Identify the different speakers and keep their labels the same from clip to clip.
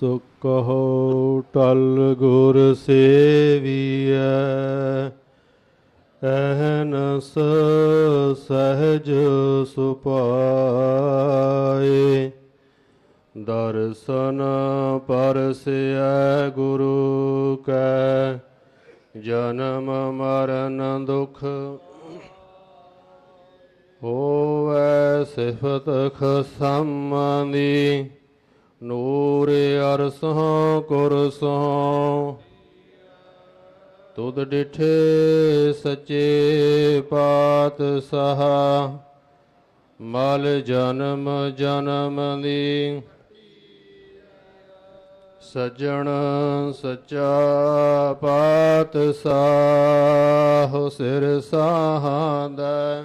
Speaker 1: ਸੋ ਕਹੋ ਟਲ ਗੁਰ ਸੇਵੀਐ। ਅਹਨਸ ਸਹਜ ਸੁਪਾਏ। ਦਰਸ਼ਨ ਪਰਸਿਐ ਗੁਰੂ ਕੈ। ਜਨਮ ਮਰਨ ਦੁਖ ਹੋਵੈ, ਸਿਫਤ ਖਸਮਦੀ ਨੂਰ ਅਰਸੋਂ ਕੁਰਸੋਂ, ਤੁਧ ਡਿਠੇ ਸੱਚੇ ਪਾਤਸ਼ਾਹ, ਮਲ ਜਨਮ ਜਨਮ ਦੀ ਸਜਣ ਸਚਾ ਪਾਤਸ਼ਾਹ ਸਿਰ ਸਾਹਾਂਦਾ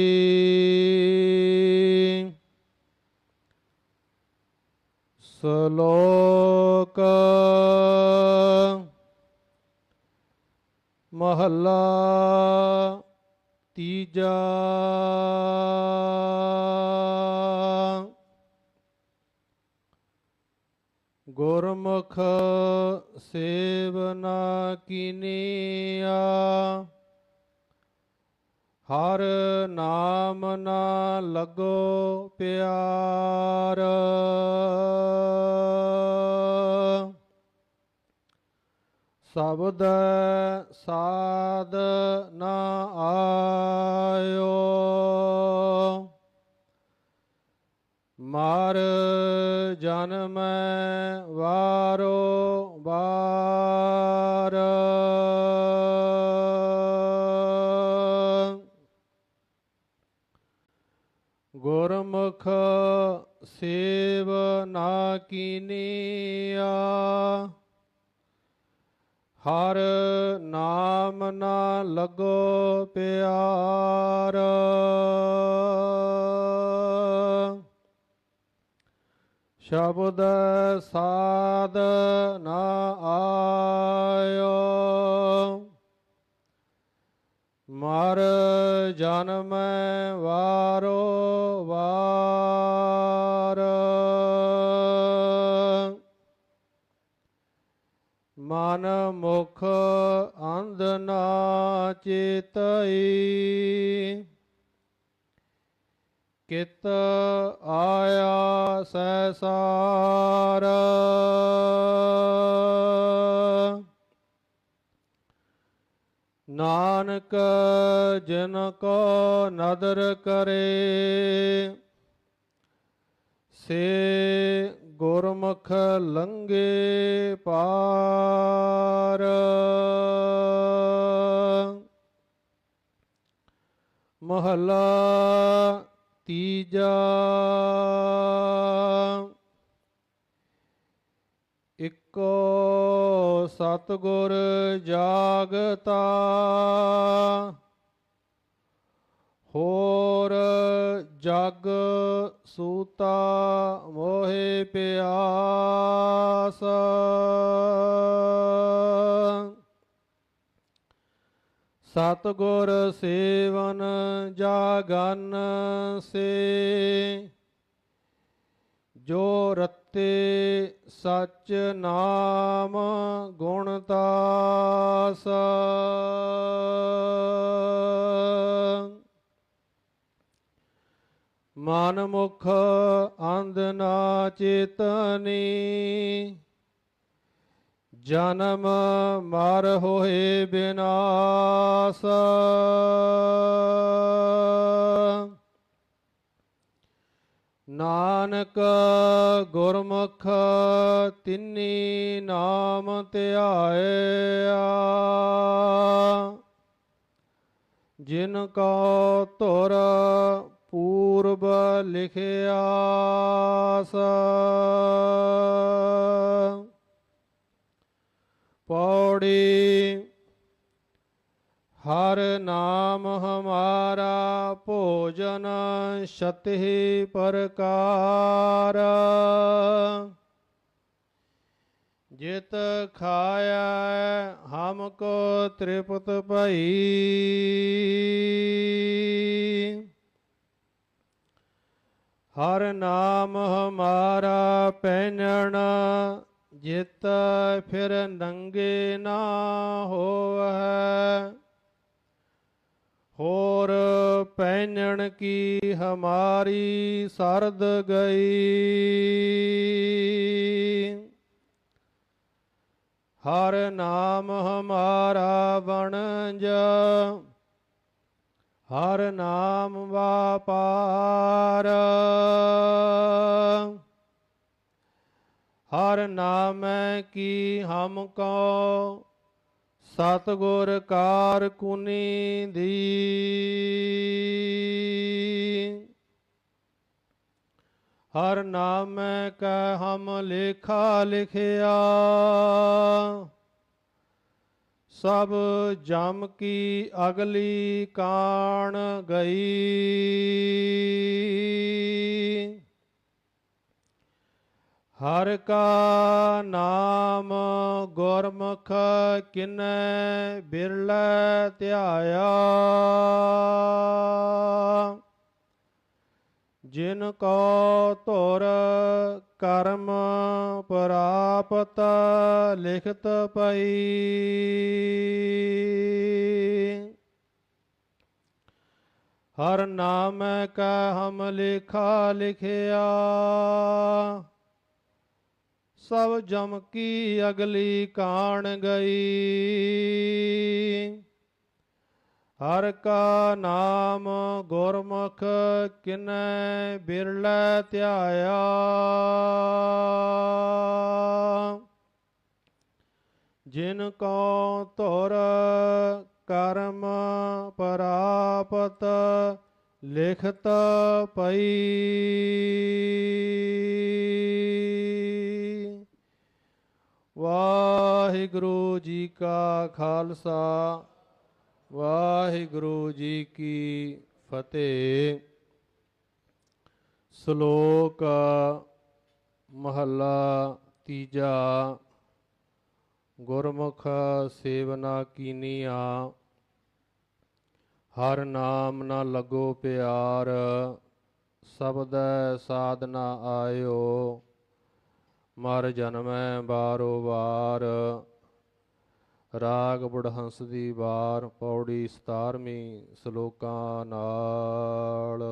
Speaker 1: ਸ਼ਲੋਕ ਮਹੱਲਾ ਤੀਜਾ ਗੁਰਮੁਖ ਸੇਵਨਾ ਕੀਨੀਆ ਹਰ ਨਾਮ ਨਾ ਲਗੋ ਪਿਆਰ। ਸ਼ਬਦ ਸਾਧ ਨਾ ਆਇਓ। ਮਾਰ ਜਨਮ ਵਾਰੋ ਬਾਰ ਗੁਰਮੁਖ ਸੇਵ ਨਾ ਕੀਨੀਆ। ਹਰ ਨਾਮ ਨਾ ਲੱਗੋ ਪਿਆਰ। ਸ਼ਬਦ ਸਾਧ ਨਾ ਮੁਖ ਅੰਧ ਨਾ ਚੇਤਈ। ਕਿਤ ਆਇਆ ਸੈਸਾਰ ਨਾਨਕ ਜਿਨ ਕੋ ਨਦਰ ਕਰੇ ਸੇ ਗੁਰਮੁਖ ਲੰਗੇ ਪਾਰ। ਮਹਲਾ ਤੀਜਾ। ਇੱਕੋ ਸਤਗੁਰ ਜਾਗਤਾ। ਹੋਰ ਜਗ ਸੂਤਾ ਮੋਹਿ ਪਿਆਸ। ਸਤਗੁਰ ਸੇਵਨ ਜਾਗਨ ਸੇ ਜੋ ਰਤੇ ਸਚ ਨਾਮ ਗੁਣ ਤਾਸ ਮਨ ਮੁਖ ਅੰਧ ਨਾ ਚੇਤਨੀ। ਜਨਮ ਮਰ ਹੋਏ ਬਿਨਾਸ਼। ਨਾਨਕ ਗੁਰਮੁਖ ਤਿੰਨੀ ਨਾਮ ਧਿਆਇਆ। ਜਿਨ ਕੋ ਧੁਰ ਪੂਰਬ ਲਿਖਿਆ ਪੌੜੀ, ਹਰ ਨਾਮ ਹਮਾਰਾ ਭੋਜਨ ਛਤਿ ਪ੍ਰਕਾਰ। ਜਿਤ ਖਾਇਆ ਹਮ ਕੋ ਤ੍ਰਿਪਤ ਭਈ। ਹਰ ਨਾਮ ਹਮਾਰਾ ਪਹਿਨਣ ਜਿਤ ਫਿਰ ਨੰਗੇ ਨਾ ਹੋਵੈ ਹੋਰ ਪਹਿਨਣ ਕੀ ਹਮਾਰੀ ਸਰਦ ਗਈ। ਹਰ ਨਾਮ ਹਮਾਰਾ ਵਣਜ ਹਰ ਨਾਮ ਵਾਪਾਰ। ਹਰ ਨਾਮ ਕੀ ਹਮ ਕੋ, ਸਤਗੁਰ ਕਾਰ ਕੁਨੀ ਦੀ। ਹਰ ਨਾਮੈ ਕੈ ਹਮ ਲੇਖਾ ਲਿਖਿਆ। ਸਭ ਜਮ ਕੀ ਅਗਲੀ ਕਾਣ ਗਈ। ਹਰ ਕਾ ਨਾਮ ਗੁਰਮੁਖ ਕਿਨੈ ਬਿਰਲਾ ਧਿਆਇਆ। ਜਿਨ ਕੋ ਧੁਰ ਕਰਮ ਪ੍ਰਾਪਤ ਲਿਖਤ ਪਈ। ਹਰ ਨਾਮ ਕਾ ਹਮ ਲਿਖਾ ਲਿਖਿਆ। ਸਭ ਜਮ ਕੀ ਅਗਲੀ ਕਾਣ ਗਈ। ਹਰ ਕਾ ਨਾਮ ਗੁਰਮੁਖ ਕਿਨੈ ਬਿਰਲੇ ਧਿਆਇਆ। ਜਿਨ ਕੋ ਧੁਰ ਕਰਮ ਪ੍ਰਾਪਤ ਲਿਖਤ ਪਈ। ਵਾਹਿਗੁਰੂ ਜੀ ਕਾ ਖਾਲਸਾ ਵਾਹਿਗੁਰੂ ਜੀ ਕੀ ਫਤਿਹ। ਸ਼ਲੋਕ ਮਹੱਲਾ ਤੀਜਾ। ਗੁਰਮੁਖ ਸੇਵਨਾ ਕੀਨੀਆ। ਹਰ ਨਾਮ ਨਾ ਲੱਗੋ ਪਿਆਰ, ਸਬਦੈ ਸਾਧਨਾ ਆਇਓ। ਮਰ ਜਨਮੈ ਬਾਰੋ ਵਾਰ। ਰਾਗ ਬੁੜਹੰਸ ਦੀ ਵਾਰ ਪੌੜੀ 17ਵੀਂ ਸ਼ਲੋਕਾਂ ਨਾਲ।